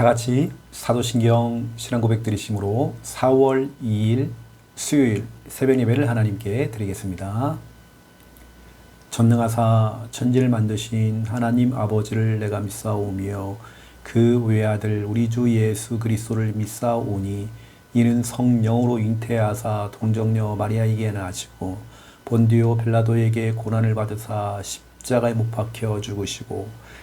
다 같이 사도신경 신앙 고백 드리심으로 4월 2일 수요일 새벽 예배를 하나님께 드리겠습니다. 전능하사 천지를 만드신 하나님 아버지를 내가 믿사오며 그 외아들 우리 주 예수 그리스도를 믿사오니 이는 성령으로 잉태하사 동정녀 마리아에게 나시고 본디오 벨라도에게 고난을 받으사 십자가에 못 박혀 죽으시고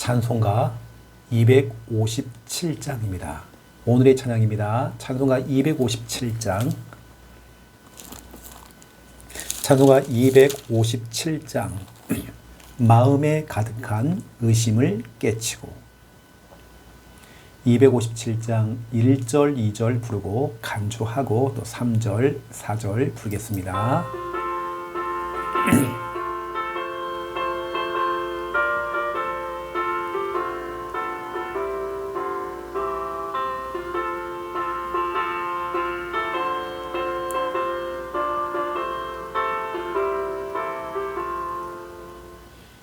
찬송가 257장입니다. 오늘의 찬양입니다. 찬송가 257장. 찬송가 257장. 마음에 가득한 의심을 깨치고 257장 1절, 2절 부르고 간주하고 또 3절, 4절 부르겠습니다.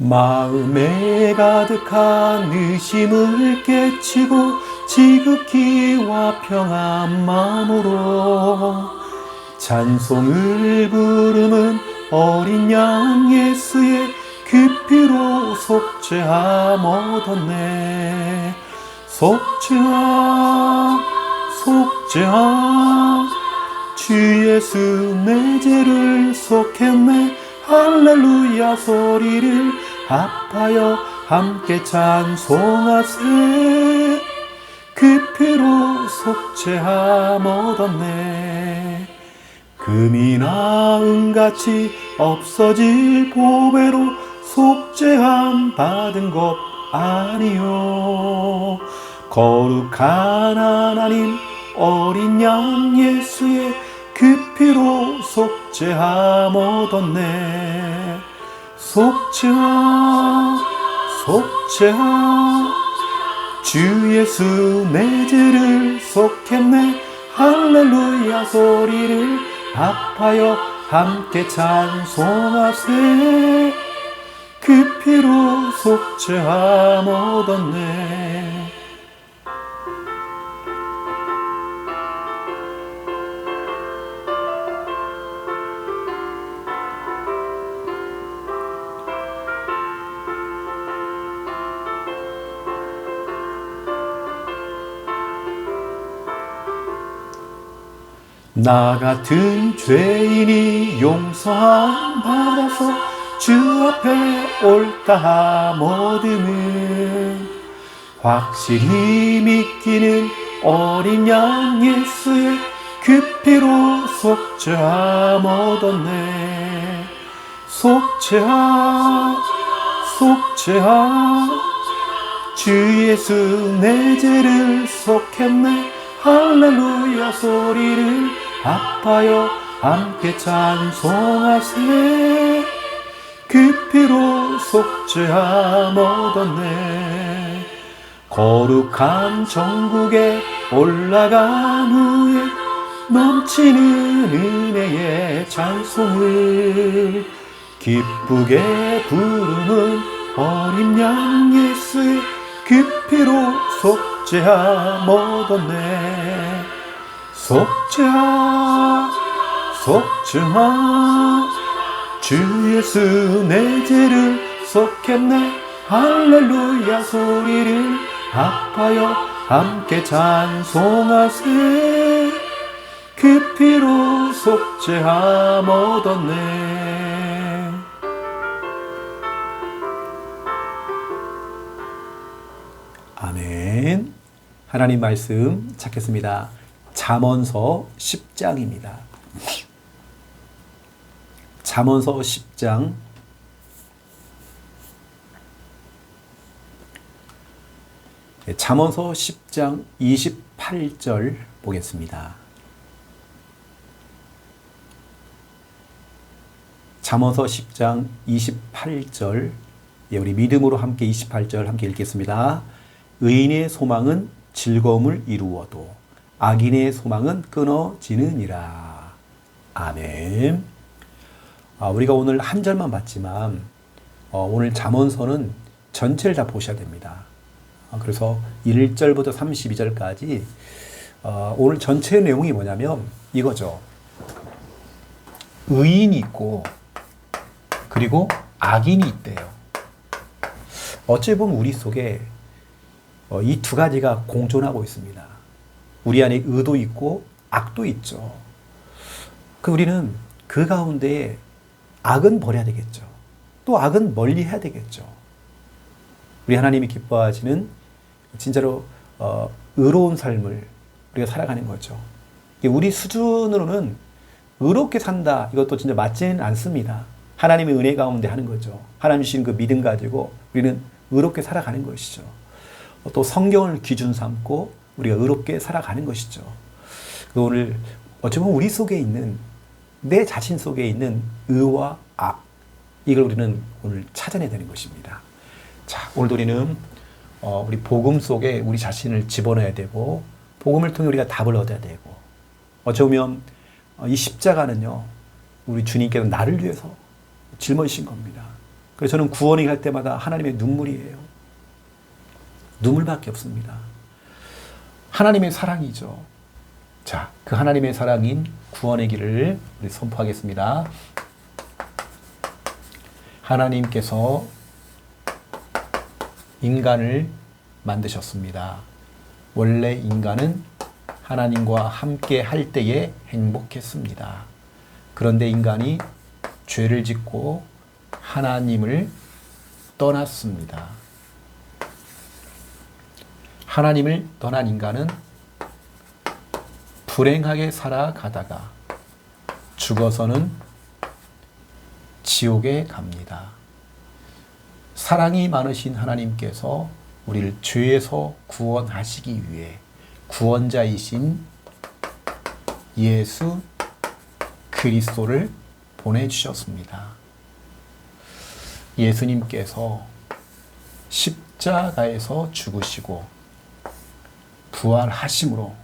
마음에 가득한 의심을 깨치고 지극히와 평안 마음으로 찬송을 부르는 어린 양 예수의 그 피로 속죄함 얻었네. 속죄함 속죄함. 주 예수 내 죄를 속했네. 할렐루야 소리를 합하여 함께 찬송하세 그 피로 속죄함 얻었네. 금이나 은같이 없어질 보배로 속죄함 받은 것 아니요. 거룩한 하나님 어린 양 예수의 그 피로 속죄함 얻었네 속죄함 속죄함 주 예수 내 죄를 속했네. 할렐루야 소리를 합하여 함께 찬송하세. 그 피로 속죄함 얻었네 나 같은 죄인이 용서함 받아서 주 앞에 옳다 얻음은 확실히 믿기는 어린 양 예수의 그 피로 속죄함 얻었네. 속죄함 속죄함 주 예수 내 죄를 속했네. 할렐루야 소리를 합하여 함께 찬송하세 그 피로 속죄함 얻었네. 거룩한 정국에 올라간 후에 넘치는 은혜의 찬송을 기쁘게 부르는 어린 양 예수의 그 피로 속죄함 얻었네 속죄함 속죄함 주 예수 내 죄를 속했네. 할렐루야 소리를 합하여 함께 찬송하세. 그 피로 속죄함 얻었네. 아멘. 하나님 말씀 찾겠습니다. 잠언서 10장입니다. 잠언서 10장 예, 잠언서 10장 28절 보겠습니다. 잠언서 10장 28절 예, 우리 믿음으로 함께 28절 함께 읽겠습니다. 의인의 소망은 즐거움을 이루어도 악인의 소망은 끊어지느니라. 아멘. 아, 우리가 오늘 한 절만 봤지만 어, 오늘 잠언서는 전체를 다 보셔야 됩니다. 아, 그래서 1절부터 32절까지 어, 오늘 전체 내용이 뭐냐면 이거죠. 의인이 있고 그리고 악인이 있대요. 어찌 보면 우리 속에 어, 이두 가지가 공존하고 있습니다. 우리 안에 의도 있고 악도 있죠. 그 우리는 그 가운데에 악은 버려야 되겠죠. 또 악은 멀리 해야 되겠죠. 우리 하나님이 기뻐하시는 진짜로 어, 의로운 삶을 우리가 살아가는 거죠. 우리 수준으로는 의롭게 산다 이것도 진짜 맞지는 않습니다. 하나님의 은혜 가운데 하는 거죠. 하나님 주신 그 믿음 가지고 우리는 의롭게 살아가는 것이죠. 또 성경을 기준 삼고 우리가 의롭게 살아가는 것이죠. 그 오늘 어쩌면 우리 속에 있는 내 자신 속에 있는 의와 악 이걸 우리는 오늘 찾아내야 되는 것입니다. 자, 오늘도 우리는 어, 우리 복음 속에 우리 자신을 집어넣어야 되고 복음을 통해 우리가 답을 얻어야 되고 어쩌면 어, 이 십자가는요 우리 주님께서 나를 위해서 짊어지신 겁니다. 그래서 저는 구원이 갈 때마다 하나님의 눈물이에요. 눈물밖에 없습니다. 하나님의 사랑이죠. 자, 그 하나님의 사랑인 구원의 길을 우리 선포하겠습니다. 하나님께서 인간을 만드셨습니다. 원래 인간은 하나님과 함께 할 때에 행복했습니다. 그런데 인간이 죄를 짓고 하나님을 떠났습니다. 하나님을 떠난 인간은 불행하게 살아가다가 죽어서는 지옥에 갑니다. 사랑이 많으신 하나님께서 우리를 죄에서 구원하시기 위해 구원자이신 예수 그리스도를 보내주셨습니다. 예수님께서 십자가에서 죽으시고 부활하심으로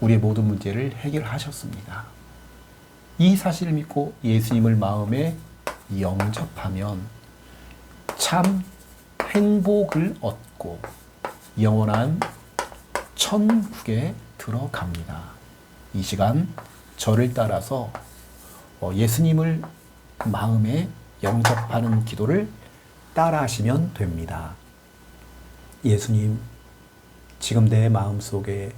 우리의 모든 문제를 해결하셨습니다. 이 사실을 믿고 예수님을 마음에 영접하면 참 행복을 얻고 영원한 천국에 들어갑니다. 이 시간 저를 따라서 어, 예수님을 마음에 영접하는 기도를 따라 하시면 됩니다. 예수님, 지금 내 마음 속에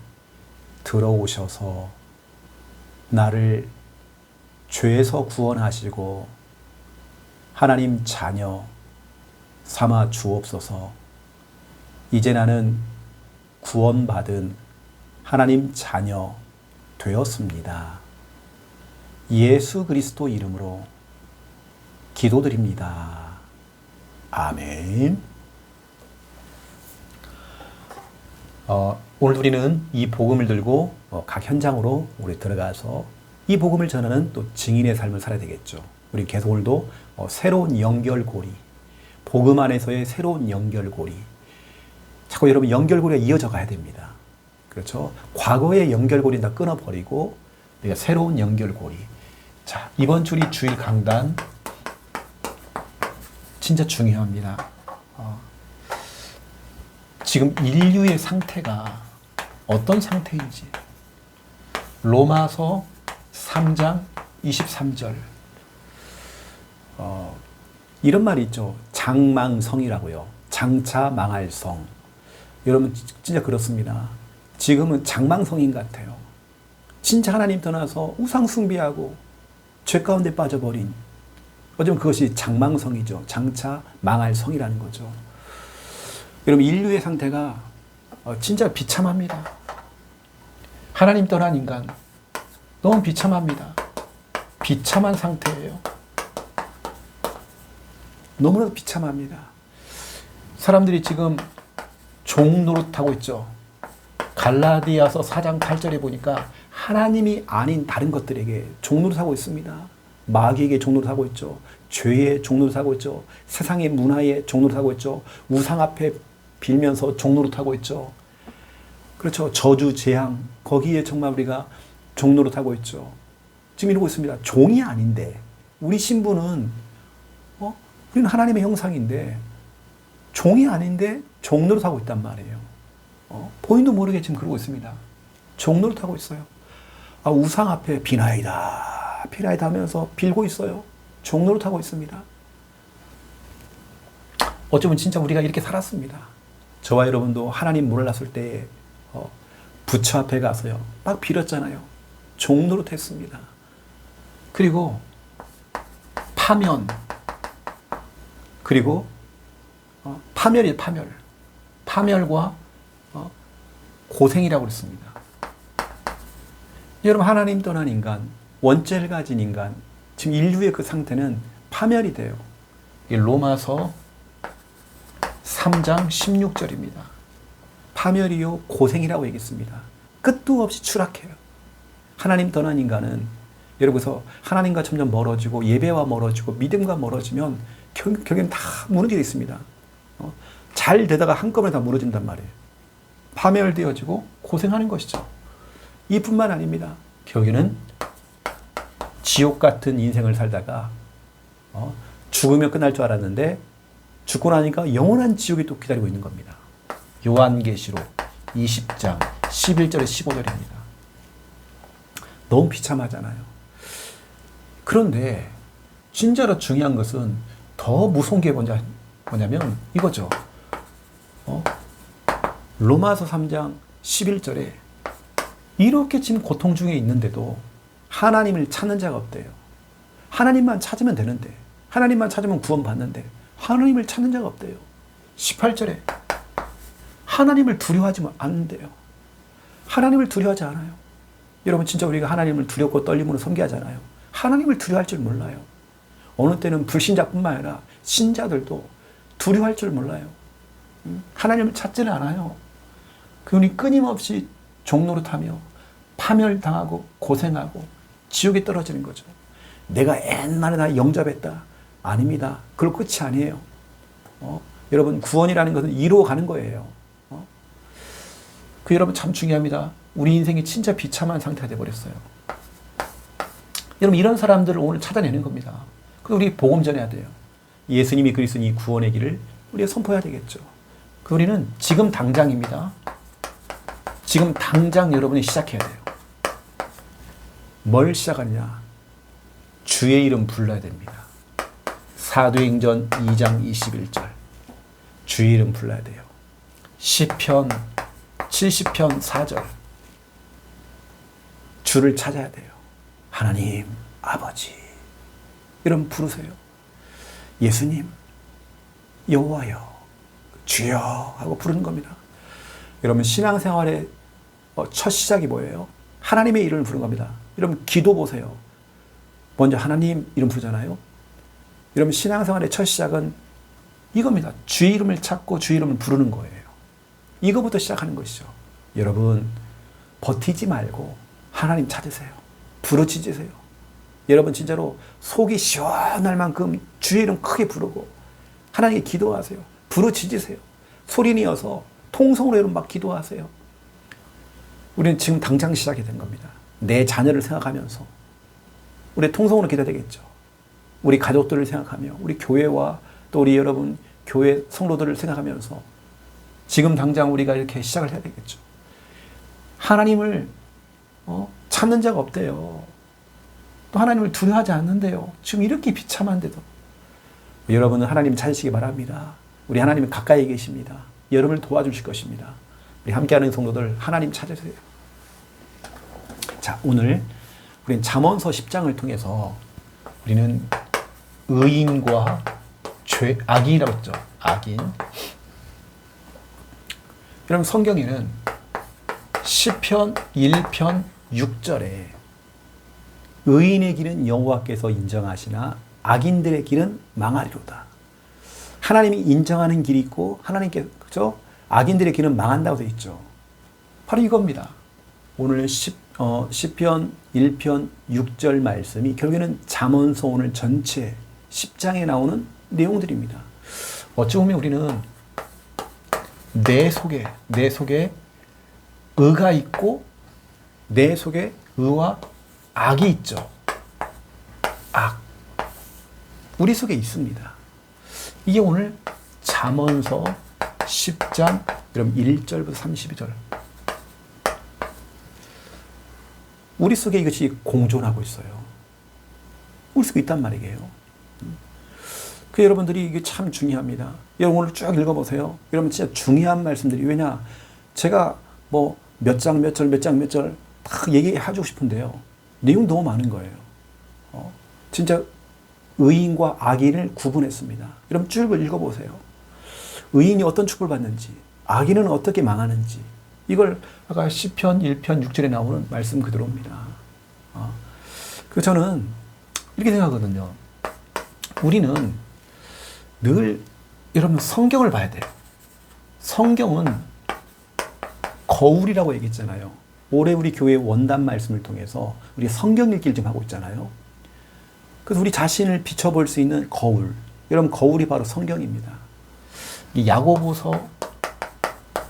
들어오셔서 나를 죄에서 구원하시고 하나님 자녀 삼아 주옵소서. 이제 나는 구원받은 하나님 자녀 되었습니다. 예수 그리스도 이름으로 기도드립니다. 아멘. 어, 오늘 우리는 이 복음을 들고 어, 각 현장으로 우리 들어가서 이 복음을 전하는 또 증인의 삶을 살아야 되겠죠. 우리 계속 오늘도 어, 새로운 연결고리, 복음 안에서의 새로운 연결고리. 자꾸 여러분 연결고리가 이어져 가야 됩니다. 그렇죠? 과거의 연결고리 다 끊어버리고 우리가 새로운 연결고리. 자, 이번 주리 주일 강단 진짜 중요합니다. 어, 지금 인류의 상태가 어떤 상태인지 로마서 3장 23절 어, 이런 말이 있죠. 장망성이라고요. 장차 망할 성. 여러분 진짜 그렇습니다. 지금은 장망성인 같아요. 진짜 하나님 떠나서 우상 숭배하고 죄 가운데 빠져버린 어쩌면 그것이 장망성이죠. 장차 망할 성이라는 거죠. 여러분 인류의 상태가 어, 진짜 비참합니다. 하나님 떠난 인간 너무 비참합니다. 비참한 상태예요. 너무나도 비참합니다. 사람들이 지금 종 노릇하고 있죠. 갈라디아서 4장 8절에 보니까 하나님이 아닌 다른 것들에게 종 노릇하고 있습니다. 마귀에게 종 노릇하고 있죠. 죄의 종 노릇하고 있죠. 세상의 문화에 종 노릇하고 있죠. 우상 앞에 빌면서 종 노릇하고 있죠. 그렇죠. 저주, 재앙 거기에 정말 우리가 종 노릇하고 있죠. 지금 이러고 있습니다. 종이 아닌데 우리 신부는 어? 우리는 하나님의 형상인데 종이 아닌데 종 노릇하고 있단 말이에요. 어? 본인도 모르게 지금 그러고 있습니다. 종 노릇하고 있어요. 아, 우상 앞에 비나이다, 비나이다 하면서 빌고 있어요. 종 노릇하고 있습니다. 어쩌면 진짜 우리가 이렇게 살았습니다. 저와 여러분도 하나님 몰랐을 때 어, 부처 앞에 가서요. 막 빌었잖아요. 종 노릇 했습니다. 그리고 파면 그리고 어, 파멸이 파멸 파멸과 어, 고생이라고 그랬습니다. 여러분 하나님 떠난 인간 원죄를 가진 인간 지금 인류의 그 상태는 파멸이 돼요. 이 로마서 3장 16절입니다. 파멸이요 고생이라고 얘기했습니다. 끝도 없이 추락해요. 하나님 떠난 인간은 여러분서 하나님과 점점 멀어지고 예배와 멀어지고 믿음과 멀어지면 결, 결국엔 다 무너지게 있습니다. 어? 잘 되다가 한꺼번에 다 무너진단 말이에요. 파멸되어지고 고생하는 것이죠. 이뿐만 아닙니다. 결국에는 지옥 같은 인생을 살다가 어? 죽으면 끝날 줄 알았는데 죽고 나니까 영원한 지옥이 또 기다리고 있는 겁니다. 요한계시록 20장 11절에 15절입니다. 너무 비참하잖아요. 그런데 진짜로 중요한 것은 더 무서운 게 뭐냐, 뭐냐면 이거죠. 어? 로마서 3장 11절에 이렇게 지금 고통 중에 있는데도 하나님을 찾는 자가 없대요. 하나님만 찾으면 되는데, 하나님만 찾으면 구원받는데, 하나님을 찾는 자가 없대요. 18절에 하나님을 두려워하지 않는데요. 하나님을 두려워하지 않아요. 여러분 진짜 우리가 하나님을 두렵고 떨림으로 섬기하잖아요. 하나님을 두려워할 줄 몰라요. 어느 때는 불신자뿐만 아니라 신자들도 두려워할 줄 몰라요. 하나님을 찾지는 않아요. 그분이 끊임없이 종노릇하며 파멸당하고 고생하고 지옥에 떨어지는 거죠. 내가 옛날에 나 영접했다. 아닙니다. 그걸 끝이 아니에요. 어? 여러분 구원이라는 것은 이루어가는 거예요. 어? 그 여러분 참 중요합니다. 우리 인생이 진짜 비참한 상태가 돼버렸어요. 여러분 이런 사람들을 오늘 찾아내는 겁니다. 그 우리 복음 전해야 돼요. 예수님이 그리스도니 구원의 길을 우리가 선포해야 되겠죠. 그 우리는 지금 당장입니다. 지금 당장 여러분이 시작해야 돼요. 뭘 시작하느냐? 주의 이름 불러야 됩니다. 사도행전 2장 21절. 주의 이름 불러야 돼요. 시편 70편 4절. 주를 찾아야 돼요. 하나님, 아버지. 이런 부르세요. 예수님, 여호와여, 주여 하고 부르는 겁니다. 여러분 신앙생활의 어, 첫 시작이 뭐예요? 하나님의 이름을 부르는 겁니다. 여러분 기도 보세요. 먼저 하나님 이름 부르잖아요. 여러분 신앙생활의 첫 시작은 이겁니다. 주의 이름을 찾고 주의 이름을 부르는 거예요. 이거부터 시작하는 것이죠. 여러분 버티지 말고 하나님 찾으세요. 부르짖으세요. 여러분 진짜로 속이 시원할 만큼 주의 이름 크게 부르고 하나님께 기도하세요. 부르짖으세요. 소리 내어서 통성으로 여러분 막 기도하세요. 우리는 지금 당장 시작이 된 겁니다. 내 자녀를 생각하면서 우리 통성으로 기도해야 되겠죠. 우리 가족들을 생각하며 우리 교회와 또 우리 여러분 교회 성도들을 생각하면서 지금 당장 우리가 이렇게 시작을 해야 되겠죠. 하나님을 어? 찾는 자가 없대요. 또 하나님을 두려워하지 않는데요. 지금 이렇게 비참한데도 여러분은 하나님 찾으시기 바랍니다. 우리 하나님은 가까이 계십니다. 여러분을 도와주실 것입니다. 우리 함께하는 성도들 하나님 찾으세요. 자 오늘 우리는 잠언서 10장을 통해서 우리는 의인과 죄 악인이라고 했죠. 악인. 여러분 성경에는 시편 1편 6절에 의인의 길은 여호와께서 인정하시나 악인들의 길은 망하리로다. 하나님이 인정하는 길이 있고 하나님께서 그죠? 악인들의 길은 망한다고 되어 있죠. 바로 이겁니다. 오늘 10, 어, 10편 1편 6절 말씀이 결국에는 잠언서 오늘 전체 10장에 나오는 내용들입니다. 어찌 보면 우리는 내 속에 내 속에 의가 있고 내 속에 의와 악이 있죠. 악. 우리 속에 있습니다. 이게 오늘 잠언서 10장 여러분 1절부터 32절. 우리 속에 이것이 공존하고 있어요. 우리 속에 있단 말이에요. 그 여러분들이 이게 참 중요합니다. 여러분 오늘 쭉 읽어보세요. 여러분 진짜 중요한 말씀들이 왜냐? 제가 뭐 몇 장 몇 절 몇 장 몇절다 얘기해주고 싶은데요. 내용 너무 많은 거예요. 어, 진짜 의인과 악인을 구분했습니다. 여러분 쭉 읽어보세요. 의인이 어떤 축을 받는지, 악인은 어떻게 망하는지, 이걸 아까 10편, 1편, 6절에 나오는 말씀 그대로입니다. 어. 그 저는 이렇게 생각하거든요. 우리는 늘 여러분 성경을 봐야 돼요. 성경은 거울이라고 얘기했잖아요. 올해 우리 교회 원단 말씀을 통해서 우리 성경 읽기를 좀 하고 있잖아요. 그래서 우리 자신을 비춰볼 수 있는 거울. 여러분 거울이 바로 성경입니다. 이 야고보서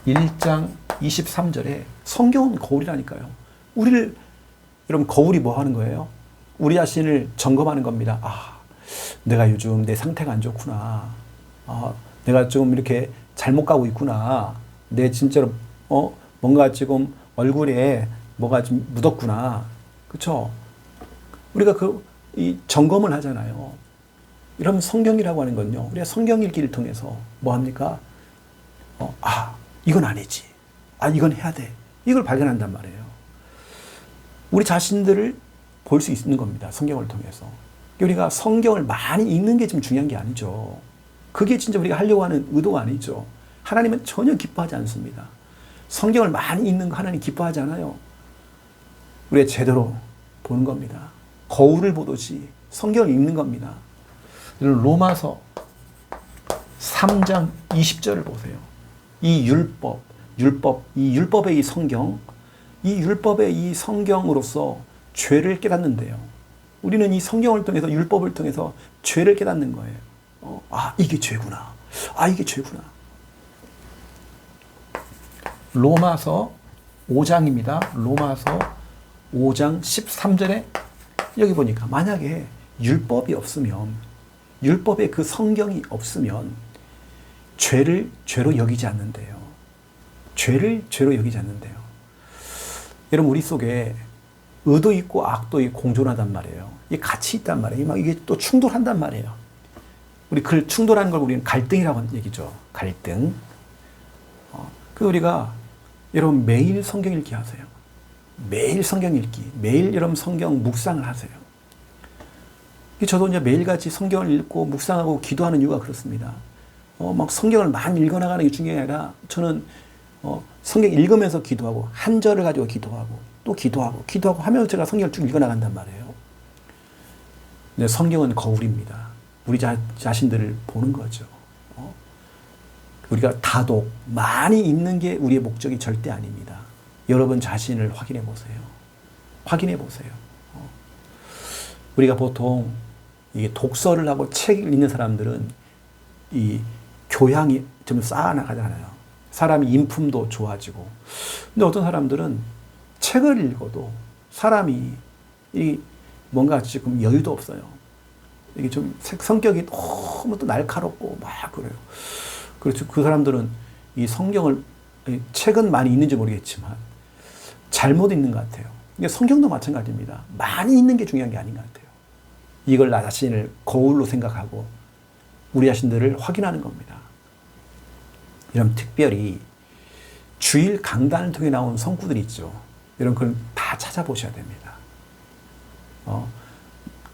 1장 23절에 성경은 거울이라니까요. 우리를 여러분 거울이 뭐 하는 거예요? 우리 자신을 점검하는 겁니다. 아, 내가 요즘 내 상태가 안 좋구나. 아, 내가 좀 이렇게 잘못 가고 있구나. 내 진짜로 어 뭔가 지금 얼굴에 뭐가 좀 묻었구나. 그렇죠? 우리가 그 이 점검을 하잖아요. 이러면 성경이라고 하는 건요. 우리가 성경 읽기를 통해서 뭐 합니까? 어, 아, 이건 아니지. 아, 이건 해야 돼. 이걸 발견한단 말이에요. 우리 자신들을 볼 수 있는 겁니다. 성경을 통해서. 우리가 성경을 많이 읽는 게 지금 중요한 게 아니죠. 그게 진짜 우리가 하려고 하는 의도가 아니죠. 하나님은 전혀 기뻐하지 않습니다. 성경을 많이 읽는 거 하나님 기뻐하지 않아요. 우리가 제대로 보는 겁니다. 거울을 보듯이 성경을 읽는 겁니다. 로마서 3장 20절을 보세요. 이 율법, 율법, 이 율법의 이 성경, 이 율법의 이 성경으로서 죄를 깨닫는데요. 우리는 이 성경을 통해서 율법을 통해서 죄를 깨닫는 거예요. 어, 아, 이게 죄구나. 아, 이게 죄구나. 로마서 5장입니다. 로마서 5장 13절에 여기 보니까 만약에 율법이 없으면 율법의 그 성경이 없으면 죄를 죄로 여기지 않는데요. 죄를 죄로 여기지 않는데요. 여러분 우리 속에 의도 있고 악도 있고 공존하단 말이에요. 이게 같이 있단 말이에요. 막 이게 또 충돌한단 말이에요. 우리 그 충돌하는 걸 우리는 갈등이라고 하는 얘기죠. 갈등. 어, 그 우리가 여러분 매일 성경 읽기 하세요. 매일 성경 읽기, 매일 여러분 성경 묵상을 하세요. 저도 이제 매일같이 성경을 읽고 묵상하고 기도하는 이유가 그렇습니다. 어, 막 성경을 많이 읽어나가는 게 아니라 저는 어, 성경 읽으면서 기도하고 한 절을 가지고 기도하고 또 기도하고 기도하고 하면서 제가 성경을 쭉 읽어나간단 말이에요. 근데 성경은 거울입니다. 우리 자, 자신들을 보는 거죠. 어? 우리가 다독, 많이 읽는 게 우리의 목적이 절대 아닙니다. 여러분 자신을 확인해 보세요. 확인해 보세요. 어. 우리가 보통 이게 독서를 하고 책을 읽는 사람들은 이 교양이 좀 쌓아나가잖아요. 사람이 인품도 좋아지고. 근데 어떤 사람들은 책을 읽어도 사람이 이 뭔가 지금 여유도 없어요. 이게 좀 성격이 너무 또 날카롭고 막 그래요. 그렇죠. 그 사람들은 이 성경을 책은 많이 있는지 모르겠지만 잘못 읽는 것 같아요. 성경도 마찬가지입니다. 많이 읽는 게 중요한 게 아닌 것 같아요. 이걸 나 자신을 거울로 생각하고 우리 자신들을 확인하는 겁니다. 이런 특별히 주일 강단을 통해 나온 성구들이 있죠. 이런 걸 다 찾아보셔야 됩니다. 어,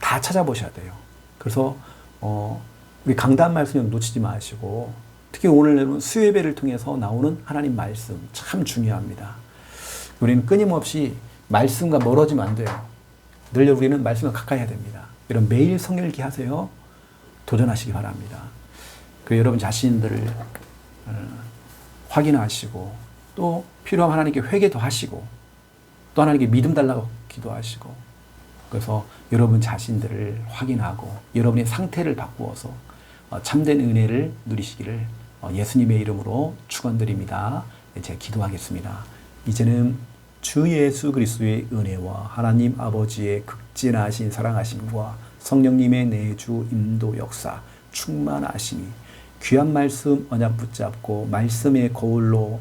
다 찾아보셔야 돼요. 그래서 어, 우리 강단 말씀 놓치지 마시고 특히 오늘 수요예배를 통해서 나오는 하나님 말씀 참 중요합니다. 우리는 끊임없이 말씀과 멀어지면 안 돼요. 늘 우리는 말씀과 가까이 해야 됩니다. 이런 매일 성경 읽기 하세요. 도전하시기 바랍니다. 그 여러분 자신들을 어, 확인하시고 또 필요하면 하나님께 회개도 하시고 또 하나님께 믿음 달라고 기도하시고 그래서 여러분 자신들을 확인하고 여러분의 상태를 바꾸어서 어, 참된 은혜를 누리시기를 어, 예수님의 이름으로 축원드립니다. 네, 제가 기도하겠습니다. 이제는 주 예수 그리스도의 은혜와 하나님 아버지의 극진하신 사랑하심과 성령님의 내주 인도 역사 충만하심이 귀한 말씀 언약 붙잡고 말씀의 거울로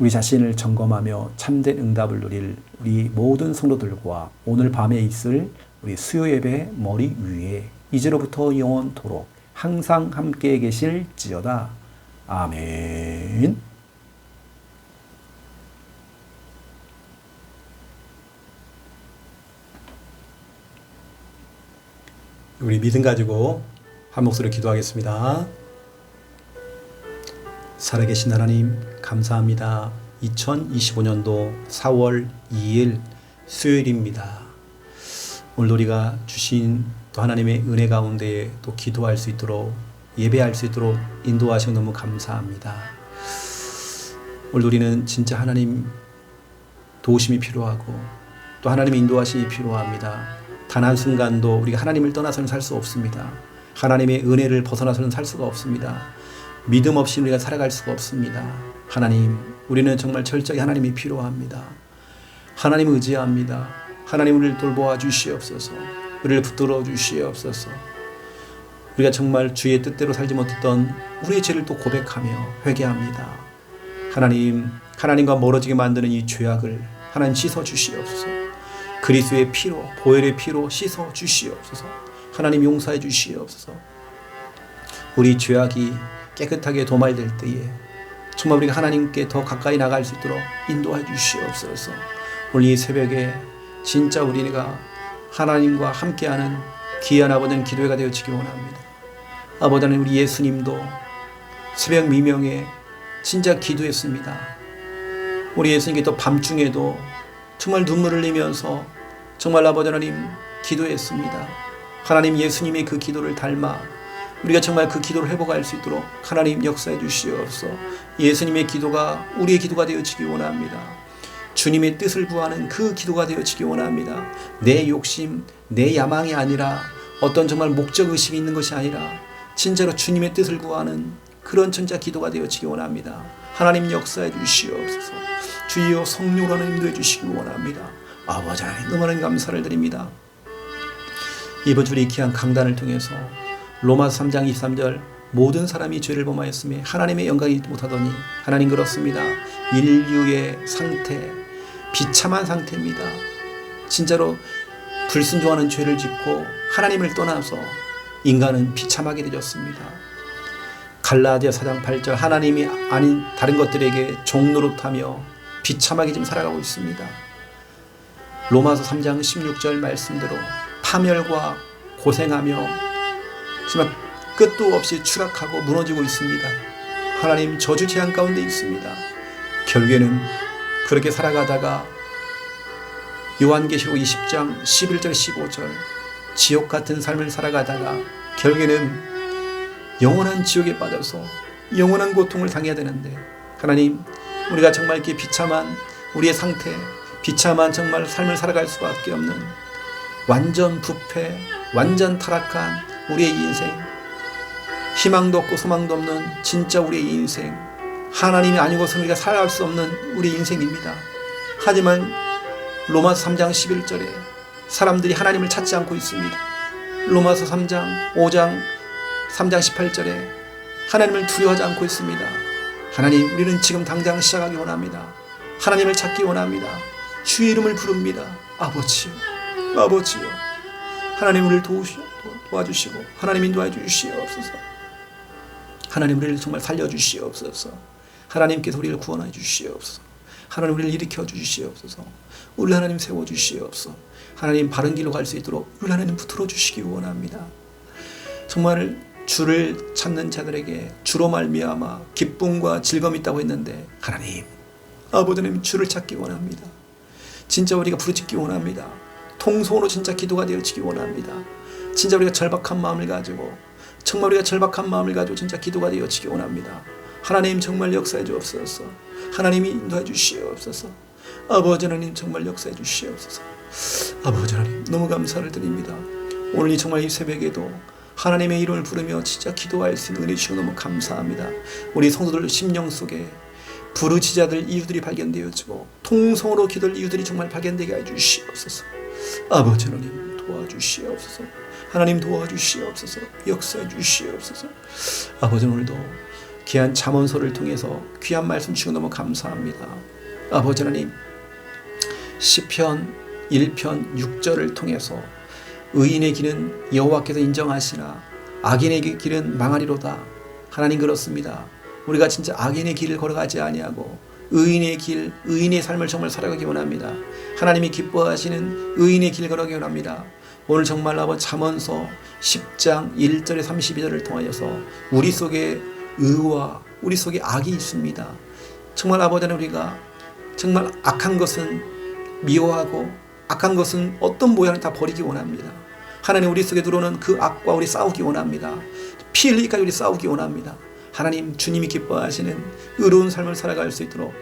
우리 자신을 점검하며 참된 응답을 누릴 우리 모든 성도들과 오늘 밤에 있을 우리 수요 예배 머리 위에 이제로부터 영원토록 항상 함께 계실지어다. 아멘. 우리 믿음 가지고 한 목소리 기도하겠습니다. 살아계신 하나님 감사합니다. 2025년도 4월 2일 수요일입니다. 오늘 우리가 주신 또 하나님의 은혜 가운데 또 기도할 수 있도록 예배할 수 있도록 인도하시고 너무 감사합니다. 오늘 우리는 진짜 하나님 도우심이 필요하고 또 하나님의 인도하심이 필요합니다. 단 한 순간도 우리가 하나님을 떠나서는 살 수 없습니다. 하나님의 은혜를 벗어나서는 살 수가 없습니다. 믿음 없이 우리가 살아갈 수가 없습니다. 하나님, 우리는 정말 철저히 하나님이 필요합니다. 하나님 의지합니다. 하나님 우리를 돌보아 주시옵소서. 우리를 붙들어 주시옵소서. 우리가 정말 주의 뜻대로 살지 못했던 우리의 죄를 또 고백하며 회개합니다. 하나님, 하나님과 멀어지게 만드는 이 죄악을 하나님 씻어 주시옵소서. 그리스도의 피로, 보혈의 피로 씻어 주시옵소서. 하나님 용서해 주시옵소서. 우리 죄악이 깨끗하게 도말될 때에 정말 우리가 하나님께 더 가까이 나갈 수 있도록 인도해 주시옵소서. 오늘 이 새벽에 진짜 우리가 하나님과 함께하는 귀한 아버지는 기도회가 되어지기 원합니다. 아버지 는 우리 예수님도 새벽 미명에 진짜 기도했습니다. 우리 예수님께 또 밤중에도 정말 눈물을 흘리면서 정말 아버지 하나님 기도했습니다. 하나님 예수님의 그 기도를 닮아 우리가 정말 그 기도를 회복할 수 있도록 하나님 역사해 주시옵소서. 예수님의 기도가 우리의 기도가 되어지기 원합니다. 주님의 뜻을 구하는 그 기도가 되어지기 원합니다. 내 욕심, 내 야망이 아니라 어떤 정말 목적 의식이 있는 것이 아니라 진짜로 주님의 뜻을 구하는 그런 천자 기도가 되어지기 원합니다. 하나님 역사해 주시옵소서. 주여 성령으로 인도해 주시기 원합니다. 아버지 하나님 너무나 감사를 드립니다. 이번 주리 귀한 강단을 통해서 로마서 3장 23절 모든 사람이 죄를 범하였음에 하나님의 영광이 못하더니 하나님 그렇습니다. 인류의 상태 비참한 상태입니다. 진짜로 불순종하는 죄를 짓고 하나님을 떠나서 인간은 비참하게 되었습니다. 갈라디아 4장 8절 하나님이 아닌 다른 것들에게 종노릇하며 비참하게 지금 살아가고 있습니다. 로마서 3장 16절 말씀대로 파멸과 고생하며 정말 끝도 없이 추락하고 무너지고 있습니다. 하나님 저주 재앙 가운데 있습니다. 결국에는 그렇게 살아가다가 요한계시록 20장 11절 15절 지옥 같은 삶을 살아가다가 결국에는 영원한 지옥에 빠져서 영원한 고통을 당해야 되는데 하나님 우리가 정말 이렇게 비참한 우리의 상태 비참한 정말 삶을 살아갈 수밖에 없는 완전 부패 완전 타락한 우리의 인생 희망도 없고 소망도 없는 진짜 우리의 인생 하나님이 아니고서 우리가 살아갈 수 없는 우리 인생입니다. 하지만 로마서 3장 11절에 사람들이 하나님을 찾지 않고 있습니다. 로마서 3장 5장 3장 18절에 하나님을 두려워하지 않고 있습니다. 하나님 우리는 지금 당장 시작하기 원합니다. 하나님을 찾기 원합니다. 주의 이름을 부릅니다. 아버지요. 아버지요. 하나님 우리를 도우시, 도와주시고 하나님 인도해 주시옵소서. 하나님 우리를 정말 살려 주시옵소서. 하나님께서 우리를 구원해 주시옵소서. 하나님 우리를 일으켜 주시옵소서. 우리 하나님 세워 주시옵소서. 하나님 바른 길로 갈 수 있도록 우리 하나님 붙들어 주시기 원합니다. 정말 주를 찾는 자들에게 주로 말미암아 기쁨과 즐거움이 있다고 했는데 하나님 아버지님 주를 찾기 원합니다. 진짜 우리가 부르짖기 원합니다. 통성으로 진짜 기도가 되어지기 원합니다. 진짜 우리가 절박한 마음을 가지고 정말 우리가 절박한 마음을 가지고 진짜 기도가 되어지기 원합니다. 하나님 정말 역사해 주옵소서. 하나님이 인도해 주시옵소서. 아버지 하나님 정말 역사해 주시옵소서. 아버지 하나님 너무 감사를 드립니다. 오늘 이 정말 이 새벽에도 하나님의 이름을 부르며 진짜 기도할 수 있는 은혜 주시고 너무 감사합니다. 우리 성도들 심령 속에 부르짖자들 이유들이 발견되어지고 통성으로 기도할 이유들이 정말 발견되게 해 주시옵소서. 아버지 하나님 도와주시옵소서. 하나님 도와주시옵소서. 역사해 주시옵소서. 아버지 오늘도 귀한 잠언서를 통해서 귀한 말씀 주시고 너무 감사합니다. 아버지 하나님 시편 1편 6절을 통해서 의인의 길은 여호와께서 인정하시나 악인의 길은 망하리로다. 하나님 그렇습니다. 우리가 진짜 악인의 길을 걸어가지 아니하고 의인의 길, 의인의 삶을 정말 살아가기 원합니다. 하나님이 기뻐하시는 의인의 길 걸어가기 원합니다. 오늘 정말 아버지 잠언서 10장 1절에 32절을 통하여서 우리 속에 의와 우리 속에 악이 있습니다. 정말 아버지는 우리가 정말 악한 것은 미워하고 악한 것은 어떤 모양을 다 버리기 원합니다. 하나님 우리 속에 들어오는 그 악과 우리 싸우기 원합니다. 피 흘리기까지 우리 싸우기 원합니다. 하나님 주님이 기뻐하시는 의로운 삶을 살아갈 수 있도록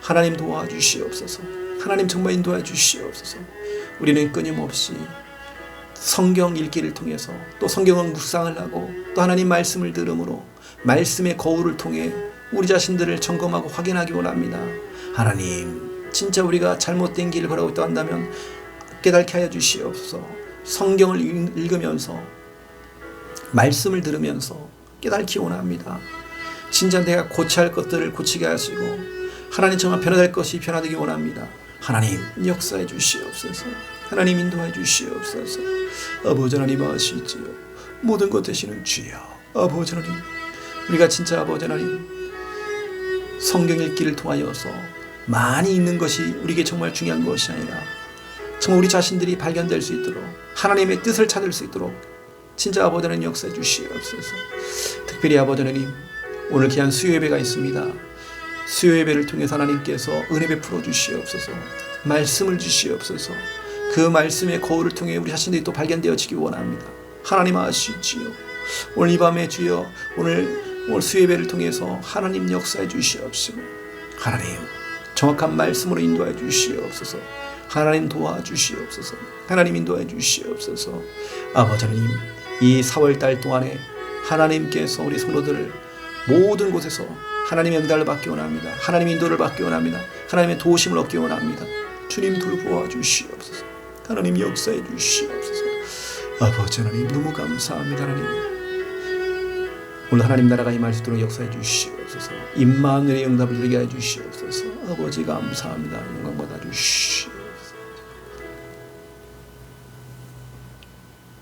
하나님 도와주시옵소서. 하나님 정말 인도해 주시옵소서. 우리는 끊임없이 성경 읽기를 통해서 또 성경을 묵상을 하고 또 하나님 말씀을 들음으로 말씀의 거울을 통해 우리 자신들을 점검하고 확인하기 원합니다. 하나님, 진짜 우리가 잘못된 길을 걸어오고 있다 한다면 깨닫게 하여 주시옵소서. 성경을 읽- 읽으면서 말씀을 들으면서 깨닫기 원합니다. 진짜 내가 고쳐야 할 것들을 고치게 하시고 하나님 정말 변화될 것이 변화되기 원합니다. 하나님 역사해 주시옵소서. 하나님 인도해 주시옵소서. 아버지 하나님 아시지요. 모든 것 되시는 주여. 아버지 하나님 우리가 진짜 아버지 하나님 성경 읽기를 통하여서 많이 읽는 것이 우리에게 정말 중요한 것이 아니라 정말 우리 자신들이 발견될 수 있도록 하나님의 뜻을 찾을 수 있도록 진짜 아버지 하나님 역사해 주시옵소서. 특별히 아버지 하나님 오늘 귀한 수요 예배가 있습니다. 수요 예배를 통해서 하나님께서 은혜 베풀어 주시옵소서. 말씀을 주시옵소서. 그 말씀의 거울을 통해 우리 자신들이 또 발견되어지기 원합니다. 하나님 아시지요. 오늘 이 밤에 주여 오늘 오늘 수요 예배를 통해서 하나님 역사해 주시옵시고 하나님 정확한 말씀으로 인도해 주시옵소서. 하나님 도와주시옵소서. 하나님 인도해 주시옵소서. 아버지 하나님, 이 4월 달 동안에 하나님께서 우리 성도들을 모든 곳에서 하나님의 응답을 받기 원합니다. 하나님의 인도를 받기 원합니다. 하나님의 도우심을 얻기 원합니다. 주님 돌보아 주시옵소서. 하나님 역사해 주시옵소서. 아버지 하나님 너무 감사합니다. 하나님. 오늘 하나님 나라가 임할 수 있도록 역사해 주시옵소서. 임마누엘의 응답을 누리게 해 주시옵소서. 아버지 감사합니다. 영광 받아 주시옵소서.